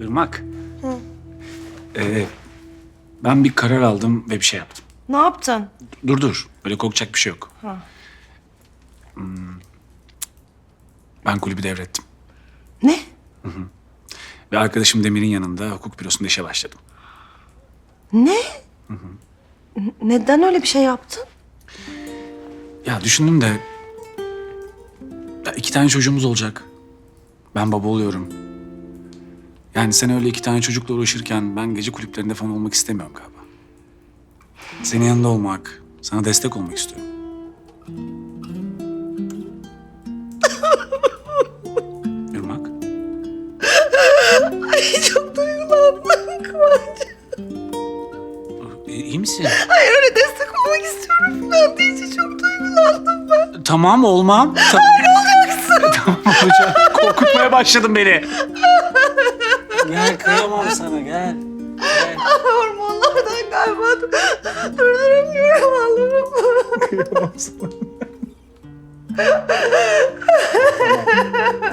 Irmak. Ee, ben bir karar aldım ve bir şey yaptım. Ne yaptın? Dur dur. Böyle korkacak bir şey yok. Ha. Hmm. Ben kulübü devrettim. Ne? Ve arkadaşım Demir'in yanında hukuk bürosunda işe başladım. Ne? N- Neden öyle bir şey yaptın? Ya düşündüm de... Ya iki tane çocuğumuz olacak. Ben baba oluyorum. Yani sen öyle iki tane çocukla uğraşırken ben gece kulüplerinde falan olmak istemiyorum galiba. Senin yanında olmak, sana destek olmak istiyorum. Irmak. Ay çok duygulandım Kıvanç. İyi, iyi misin? Hayır öyle destek olmak istiyorum falan deyince çok duygulandım ben. Tamam olmam. Ta- olacaksın? tamam olacağım. Korkutmaya başladın beni. Gel kıyamam sana gel. Gel. Ah, hormonlardan galiba durduramıyorum Allah'ım. kıyamam sana.